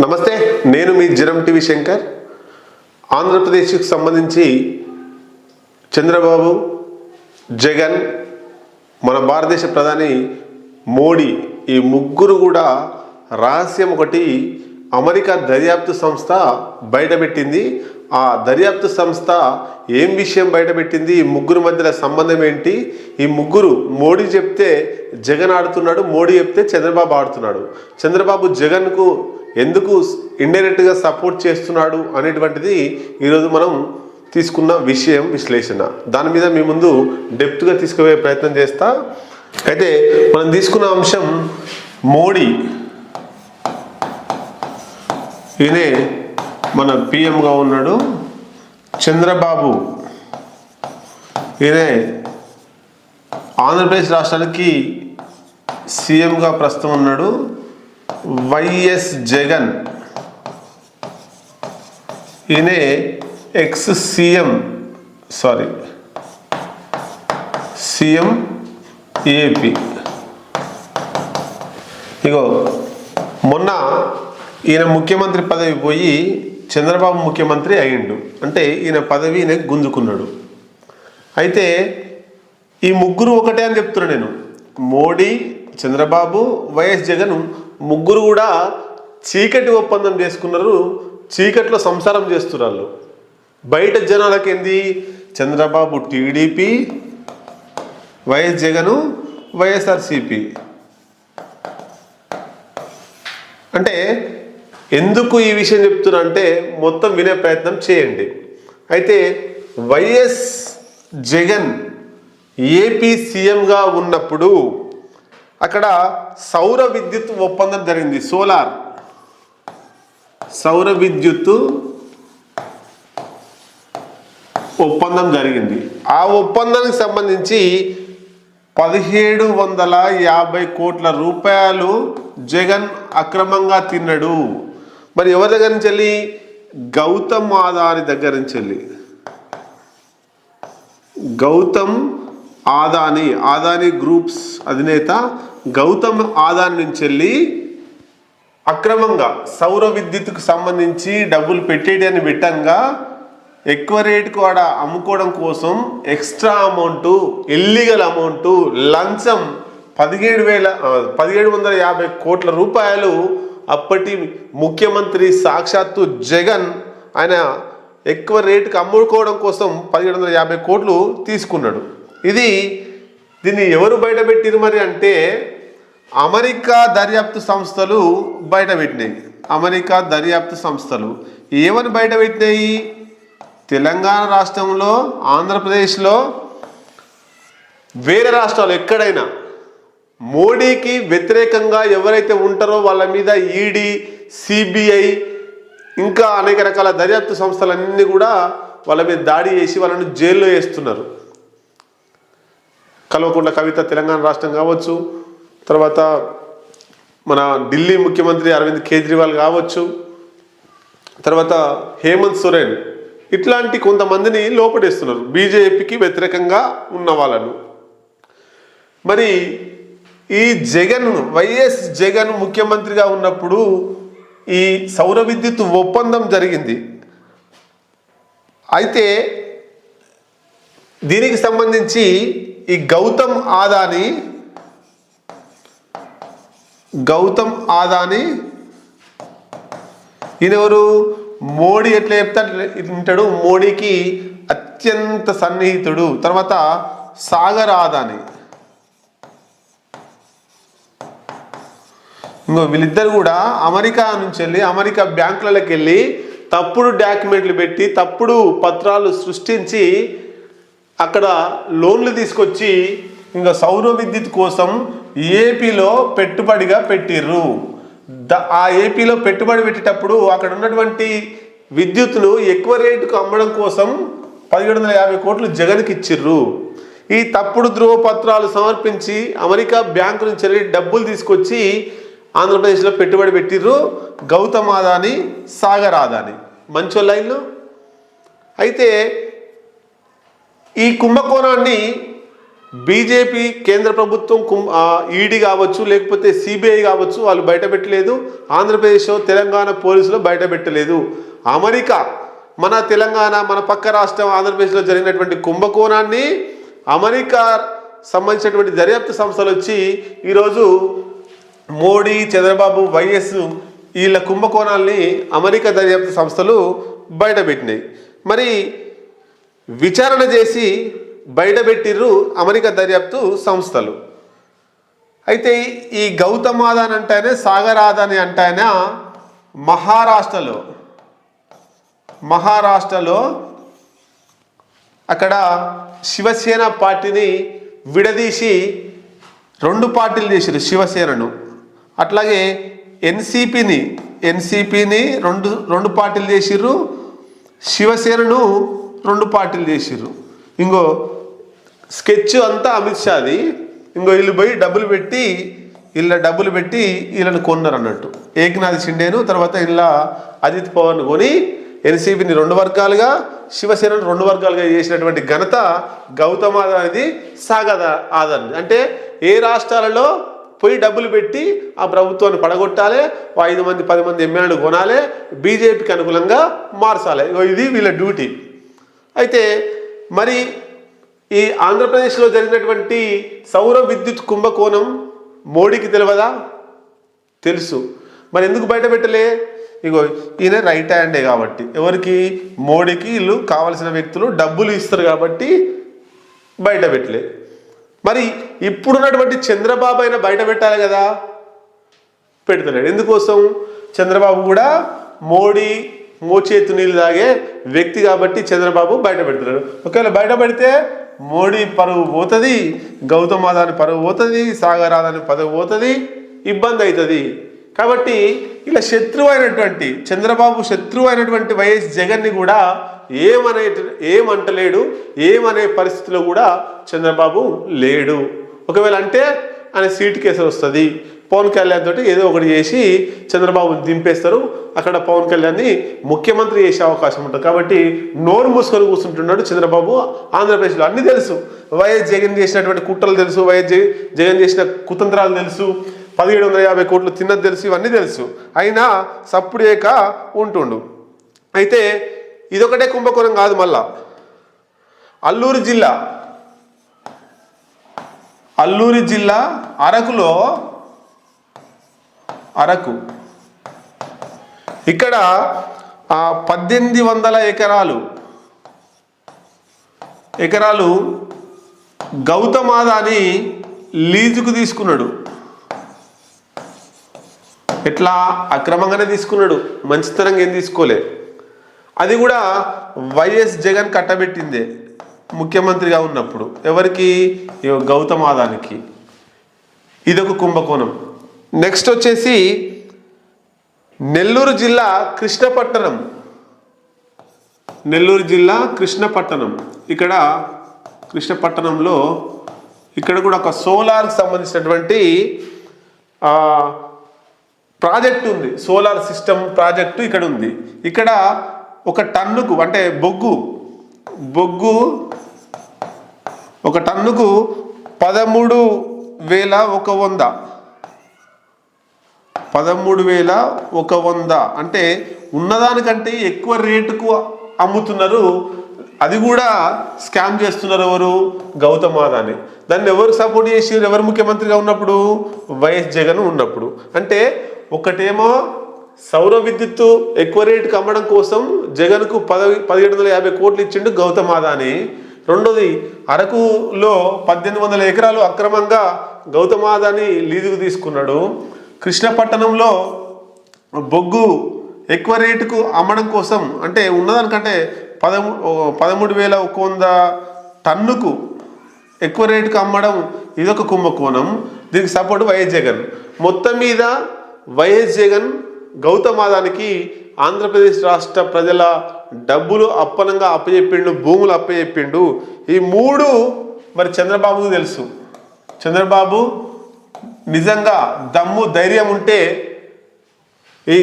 నమస్తే నేను మీ జిరం టీవీ శంకర్. ఆంధ్రప్రదేశ్కి సంబంధించి చంద్రబాబు జగన్ మన భారతదేశ ప్రధాని మోడీ ఈ ముగ్గురు కూడా రహస్యం ఒకటి అమెరికా దర్యాప్తు సంస్థ బయటపెట్టింది. ఆ దర్యాప్తు సంస్థ ఏం విషయం బయటపెట్టింది? ఈ ముగ్గురు మధ్యలో సంబంధం ఏంటి? ఈ ముగ్గురు మోడీ చెప్తే జగన్ ఆడుతున్నాడు మోడీ చెప్తే చంద్రబాబు ఆడుతున్నాడు. చంద్రబాబు జగన్కు ఎందుకు ఇండైరెక్ట్గా సపోర్ట్ చేస్తున్నాడు అనేటువంటిది ఈరోజు మనం తీసుకున్న విషయం విశ్లేషణ. దాని మీద మీ ముందు డెప్త్గా తీసుకుపోయే ప్రయత్నం చేస్తా. అయితే మనం తీసుకున్న అంశం మోడీ. ఈయనే మన పిఎంగా ఉన్నాడు చంద్రబాబు. ఈయనే ఆంధ్రప్రదేశ్ రాష్ట్రానికి సీఎంగా ప్రస్తుతం ఉన్నాడు వైఎస్ జగన్. ఈయనే ex CM sorry CM AP ఇగో మొన్న ఈయన ముఖ్యమంత్రి పదవి పోయి చంద్రబాబు ముఖ్యమంత్రి అయిండు అంటే ఈయన పదవి ఈయన గుంజుకున్నాడు. అయితే ఈ ముగ్గురు ఒకటే అని చెప్తున్నా నేను. మోడీ చంద్రబాబు వైఎస్ జగన్ ముగ్గురు కూడా చీకటి ఒప్పందం చేసుకున్నారు. చీకట్లో సంసారం చేస్తున్నారు. బయట జనాలకి ఏంది? చంద్రబాబు టీడీపీ వైఎస్ జగను వైఎస్ఆర్సిపి అంటే ఎందుకు ఈ విషయం చెప్తున్నా అంటే మొత్తం వినే ప్రయత్నం చేయండి. అయితే వైఎస్ జగన్ ఏపీ సీఎంగా ఉన్నప్పుడు అక్కడ సౌర విద్యుత్ ఒప్పందం జరిగింది సోలార్. సౌర విద్యుత్తు ఒప్పందం జరిగింది. ఆ ఒప్పందానికి సంబంధించి పదిహేడు వందల యాభై కోట్ల రూపాయలు జగన్ అక్రమంగా తిన్నాడు. మరి ఎవరి దగ్గర నుంచి వెళ్ళి? గౌతమ్ ఆదాని దగ్గర నుంచి వెళ్ళి. గౌతమ్ ఆదాని ఆదాని గ్రూప్స్ అధినేత గౌతమ్ ఆదాని నుంచి వెళ్ళి అక్రమంగా సౌర విద్యుత్కు సంబంధించి డబ్బులు పెట్టేయడాన్ని పెట్టంగా ఎక్కువ రేటుకు ఆడ అమ్ముకోవడం కోసం ఎక్స్ట్రా అమౌంట్ ఇల్లీగల్ అమౌంట్ లంచం పదిహేడు వేల పదిహేడు వందల యాభై కోట్ల రూపాయలు అప్పటి ముఖ్యమంత్రి సాక్షాత్తు జగన్ ఆయన ఎక్కువ రేటుకి అమ్ముకోవడం కోసం పదిహేడు వందల యాభై కోట్లు తీసుకున్నాడు. ఇది దీన్ని ఎవరు బయటపెట్టిరు మరి అంటే అమెరికా దర్యాప్తు సంస్థలు బయటపెట్టినాయి. అమెరికా దర్యాప్తు సంస్థలు ఏమని బయటపెట్టినాయి? తెలంగాణ రాష్ట్రంలో ఆంధ్రప్రదేశ్లో వేరే రాష్ట్రాలు ఎక్కడైనా మోడీకి వ్యతిరేకంగా ఎవరైతే ఉంటారో వాళ్ళ మీద ఈడీ సిబిఐ ఇంకా అనేక రకాల దర్యాప్తు సంస్థలన్నీ కూడా వాళ్ళ మీద దాడి చేసి వాళ్ళని జైల్లో వేస్తున్నారు. కల్వకుంట్ల కవిత తెలంగాణ రాష్ట్రం కావచ్చు తర్వాత మన ఢిల్లీ ముఖ్యమంత్రి అరవింద్ కేజ్రీవాల్ కావచ్చు తర్వాత హేమంత్ సోరెన్ ఇట్లాంటి కొంతమందిని లోపడేస్తున్నారు బీజేపీకి వ్యతిరేకంగా ఉన్న వాళ్ళను. మరి ఈ జగన్ వైఎస్ జగన్ ముఖ్యమంత్రిగా ఉన్నప్పుడు ఈ సౌర విద్యుత్ ఒప్పందం జరిగింది. అయితే దీనికి సంబంధించి ఈ గౌతమ్ ఆదాని గౌతమ్ ఆదాని ఈయనెవరు మోడీ ఎట్లా చెప్తా వింటాడు. మోడీకి అత్యంత సన్నిహితుడు. తర్వాత సాగర్ ఆదాని. ఇంకో వీళ్ళిద్దరు కూడా అమెరికా నుంచి వెళ్ళి అమెరికా బ్యాంకులకి వెళ్ళి తప్పుడు డాక్యుమెంట్లు పెట్టి తప్పుడు పత్రాలు సృష్టించి అక్కడ లోన్లు తీసుకొచ్చి ఇంకా సౌర విద్యుత్ కోసం ఏపీలో పెట్టుబడిగా పెట్టిర్రు. ద- ఆ ఏపీలో పెట్టుబడి పెట్టేటప్పుడు అక్కడ ఉన్నటువంటి విద్యుత్తును ఎక్కువ రేటుకు అమ్మడం కోసం పదిహేడు వందల యాభై కోట్లు జగన్కి ఇచ్చిర్రు. ఈ తప్పుడు ధృవపత్రాలు సమర్పించి అమెరికా బ్యాంకు నుంచి వెళ్ళి డబ్బులు తీసుకొచ్చి ఆంధ్రప్రదేశ్లో పెట్టుబడి పెట్టిర్రు గౌతమ్ ఆదాని సాగర్ ఆదాని. మంచి లైన్లు అయితే ఈ కుంభకోణాన్ని బీజేపీ కేంద్ర ప్రభుత్వం కుం ఈడీ కావచ్చు లేకపోతే సిబిఐ కావచ్చు వాళ్ళు బయటపెట్టలేదు. ఆంధ్రప్రదేశ్ తెలంగాణ పోలీసులు బయట పెట్టలేదు అమెరికా మన తెలంగాణ మన పక్క రాష్ట్రం ఆంధ్రప్రదేశ్లో జరిగినటువంటి కుంభకోణాన్ని అమెరికా సంబంధించినటువంటి దర్యాప్తు సంస్థలు వచ్చి ఈరోజు మోడీ చంద్రబాబు వైఎస్ వీళ్ళ కుంభకోణాల్ని అమెరికా దర్యాప్తు సంస్థలు బయటపెట్టినాయి. మరి విచారణ చేసి బయటపెట్టిర్రు అమెరికా దర్యాప్తు సంస్థలు. అయితే ఈ గౌతమ్ ఆదాన్ అంటేనే సాగరాదని అంటేనే మహారాష్ట్రలో మహారాష్ట్రలో అక్కడ శివసేన పార్టీని విడదీసి రెండు పార్టీలు చేశారు శివసేనను. అట్లాగే ఎన్సిపిని ఎన్సిపిని రెండు రెండు పార్టీలు చేసిర్రు శివసేనను రెండు పార్టీలు చేసిర్రు. ఇంకో స్కెచ్ అంతా అమిత్ షాది ఇంకో వీళ్ళు పోయి డబ్బులు పెట్టి వీళ్ళ డబ్బులు పెట్టి వీళ్ళని కొన్నారు అన్నట్టు. ఏకనాథ్ షిండేను తర్వాత ఇలా అజిత్ పవన్ కొని ఎన్సీపీని రెండు వర్గాలుగా శివసేనను రెండు వర్గాలుగా చేసినటువంటి ఘనత గౌతమ్ అనేది సాగద ఆదరణ అంటే ఏ రాష్ట్రాలలో పోయి డబ్బులు పెట్టి ఆ ప్రభుత్వాన్ని పడగొట్టాలి ఓ ఐదు మంది పది మంది ఎమ్మెల్యేలు కొనాలి బీజేపీకి అనుకూలంగా మార్చాలి. ఇగో ఇది వీళ్ళ డ్యూటీ. అయితే మరి ఈ ఆంధ్రప్రదేశ్లో జరిగినటువంటి సౌర విద్యుత్ కుంభకోణం మోడీకి తెలియదా? తెలుసు. మరి ఎందుకు బయట పెట్టలే? ఇగో ఈయన రైట్ హ్యాండే కాబట్టి. ఎవరికి? మోడీకి. వీళ్ళు కావలసిన వ్యక్తులు డబ్బులు ఇస్తారు కాబట్టి బయట పెట్టలే. మరి ఇప్పుడున్నటువంటి చంద్రబాబు అయినా బయట పెట్టాలి కదా? పెడతలేడు ఎందుకోసం? చంద్రబాబు కూడా మోడీ మోచేతు నీళ్ళు తాగే వ్యక్తి కాబట్టి చంద్రబాబు బయట పెడతాడు ఒకవేళ బయట పెడితే మోడీ పరువు పోతుంది గౌతమ్ ఆదాని పరువు పోతుంది సాగర్ ఆదాని పదవి పోతుంది ఇబ్బంది అవుతుంది కాబట్టి ఇలా శత్రువు అయినటువంటి చంద్రబాబు శత్రువు అయినటువంటి వైఎస్ జగన్ని కూడా ఏమనే ఏమంటలేడు ఏమనే పరిస్థితిలో కూడా చంద్రబాబు లేడు. ఒకవేళ అంటే ఆయన సీట్ కేసు వస్తుంది. పవన్ కళ్యాణ్ తోటి ఏదో ఒకటి చేసి చంద్రబాబుని దింపేస్తారు. అక్కడ పవన్ కళ్యాణ్ని ముఖ్యమంత్రి చేసే అవకాశం ఉంటుంది. కాబట్టి నోరు మూసుకొని కూర్చుంటున్నాడు చంద్రబాబు ఆంధ్రప్రదేశ్లో. అన్ని తెలుసు. వైఎస్ జగన్ చేసినటువంటి కుట్రలు తెలుసు. వైఎస్ జగన్ చేసిన కుతంత్రాలు తెలుసు. పదిహేడు వందల యాభై కోట్లు తిన్నది తెలుసు. ఇవన్నీ తెలుసు. అయినా సప్పుడేక ఉంటుండు. అయితే ఇదొకటే కుంభకోణం కాదు మళ్ళా. అల్లూరు జిల్లా. అల్లూరి జిల్లా అరకులో అరకు. ఇక్కడ పద్దెనిమిది వందల ఎకరాలు. ఎకరాలు గౌతమాదాని లీజుకు తీసుకున్నాడు. ఎట్లా? అక్రమంగానే తీసుకున్నాడు. మంచితనంగా ఏం తీసుకోలే. అది కూడా వైఎస్ జగన్ కట్టబెట్టిందే ముఖ్యమంత్రిగా ఉన్నప్పుడు. ఎవరికి? ఇగో గౌతమ్ ఆదానికి. ఇదొక కుంభకోణం. నెక్స్ట్ వచ్చేసి నెల్లూరు జిల్లా కృష్ణపట్టణం. నెల్లూరు జిల్లా కృష్ణపట్టణం. ఇక్కడ కృష్ణపట్టణంలో ఇక్కడ కూడా ఒక సోలార్కి సంబంధించినటువంటి ప్రాజెక్ట్ ఉంది. సోలార్ సిస్టమ్ ప్రాజెక్టు ఇక్కడ ఉంది ఇక్కడ ఒక టన్నుకు అంటే బొగ్గు బొగ్గు ఒక టన్నుకు పదమూడు వేల ఒక వంద. పదమూడు వేల ఒక వంద. అంటే ఉన్నదానికంటే ఎక్కువ రేటుకు అమ్ముతున్నారు. అది కూడా స్కామ్ చేస్తున్నారు ఎవరు? గౌతమ్ అదాని దాన్ని ఎవరు సపోర్ట్ చేసి ఎవరు ముఖ్యమంత్రిగా ఉన్నప్పుడు? వైఎస్ జగన్ ఉన్నప్పుడు. అంటే ఒకటేమో సౌర విద్యుత్తు ఎక్కువ రేటుకి అమ్మడం కోసం జగన్కు పద పదిహేడు వందల యాభై కోట్లు ఇచ్చిండు గౌతమ్ అదాని రెండోది అరకులో పద్దెనిమిది వందల ఎకరాలు అక్రమంగా గౌతమ్ అదాని లీజుకు తీసుకున్నాడు. కృష్ణపట్టణంలో బొగ్గు ఎక్కువ రేటుకు అమ్మడం కోసం అంటే ఉన్నదానికంటే పదమూ పదమూడు వేల ఒక వంద టన్నుకు ఎక్కువ రేటుకు అమ్మడం ఇదొక కుంభకోణం. దీనికి సపోర్ట్ వైఎస్ జగన్. మొత్తం మీద వైఎస్ జగన్ గౌతమాదానికి ఆంధ్రప్రదేశ్ రాష్ట్ర ప్రజల డబ్బులు అప్పనంగా అప్పచెప్పిండు భూములు అప్పచెప్పిండు ఈ మూడు మరి చంద్రబాబుకు తెలుసు. చంద్రబాబు నిజంగా దమ్ము ధైర్యం ఉంటే ఈ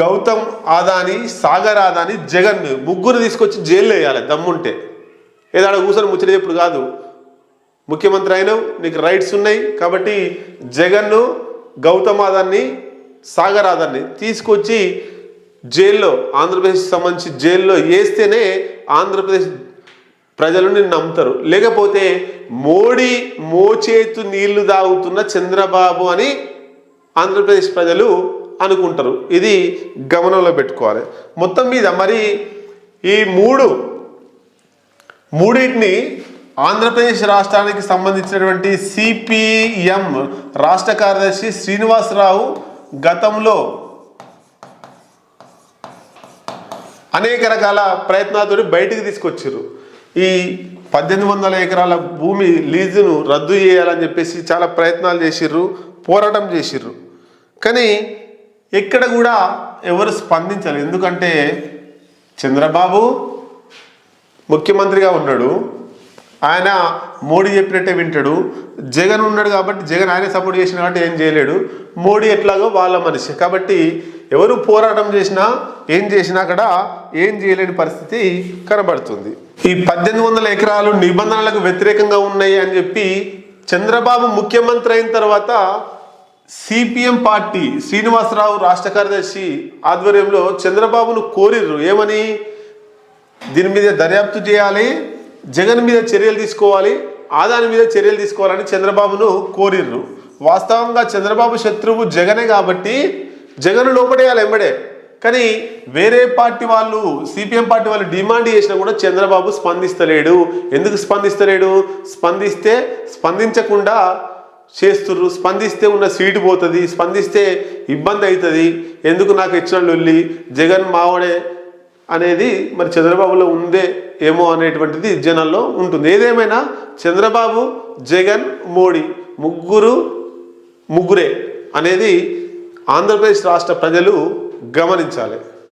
గౌతమ్ ఆదాని సాగర్ ఆదాని జగన్ ముగ్గురు తీసుకొచ్చి జైల్లో వేయాలి దమ్ముంటే ఏదో ఆడ కూర్చొని ముచ్చట ఇప్పుడు కాదు. ముఖ్యమంత్రి అయినావు నీకు రైట్స్ ఉన్నాయి కాబట్టి జగన్ను గౌతమాదాన్ని సాగరాదర్ని తీసుకొచ్చి జైల్లో ఆంధ్రప్రదేశ్ సంబంధించి జైల్లో వేస్తేనే ఆంధ్రప్రదేశ్ ప్రజలు నిన్ను నమ్ముతారు. లేకపోతే మోడీ మోచేతు నీళ్ళు తాగుతున్న చంద్రబాబు అని ఆంధ్రప్రదేశ్ ప్రజలు అనుకుంటారు. ఇది గమనంలో పెట్టుకోవాలి. మొత్తం మీద మరి ఈ మూడు మూడింటిని ఆంధ్రప్రదేశ్ రాష్ట్రానికి సంబంధించినటువంటి సిపిఎం రాష్ట్ర కార్యదర్శి శ్రీనివాసరావు గతంలో అనేక రకాల ప్రయత్నాలతో బయటికి తీసుకొచ్చారు ఈ పద్దెనిమిది వందల ఎకరాల భూమి లీజును రద్దు చేయాలని చెప్పేసి చాలా ప్రయత్నాలు చేసిర్రు పోరాటం చేసిర్రు. కానీ ఎక్కడ కూడా ఎవరు స్పందించలేదు ఎందుకంటే చంద్రబాబు ముఖ్యమంత్రిగా ఉన్నాడు. ఆయన మోడీ చెప్పినట్టే వింటాడు. జగన్ ఉన్నాడు కాబట్టి జగన్ ఆయన సపోర్ట్ చేసిన కాబట్టి ఏం చేయలేడు. మోడీ ఎట్లాగో వాళ్ళ మనిషి. కాబట్టి ఎవరు పోరాటం చేసినా ఏం చేసినా అక్కడ ఏం చేయలేని పరిస్థితి కనబడుతుంది. ఈ పద్దెనిమిది వందల ఎకరాలు నిబంధనలకు వ్యతిరేకంగా ఉన్నాయి అని చెప్పి చంద్రబాబు ముఖ్యమంత్రి అయిన తర్వాత సిపిఎం పార్టీ శ్రీనివాసరావు రాష్ట్ర కార్యదర్శి ఆధ్వర్యంలో చంద్రబాబును కోరిర్రు. ఏమని? దీని మీద దర్యాప్తు చేయాలి జగన్ మీద చర్యలు తీసుకోవాలి ఆదాని మీద చర్యలు తీసుకోవాలని చంద్రబాబును కోరిర్రు. వాస్తవంగా చంద్రబాబు శత్రువు జగనే కాబట్టి జగన్ లోపడేయాలి ఎంబడే కానీ వేరే పార్టీ వాళ్ళు సిపిఎం పార్టీ వాళ్ళు డిమాండ్ చేసినా కూడా చంద్రబాబు స్పందిస్తలేడు. ఎందుకు స్పందిస్తలేడు? స్పందిస్తే స్పందించకుండా చేస్తుర్రు. స్పందిస్తే ఉన్న సీటు పోతుంది స్పందిస్తే ఇబ్బంది అవుతుంది ఎందుకు నాకు ఇచ్చిన లొల్లి? జగన్ మావడే అనేది మరి చంద్రబాబులో ఉందే ఏమో అనేటువంటిది జనాల్లో ఉంటుంది. ఏదేమైనా చంద్రబాబు జగన్ మోడీ ముగ్గురు ముగ్గురే అనేది ఆంధ్రప్రదేశ్ రాష్ట్ర ప్రజలు గమనించాలి.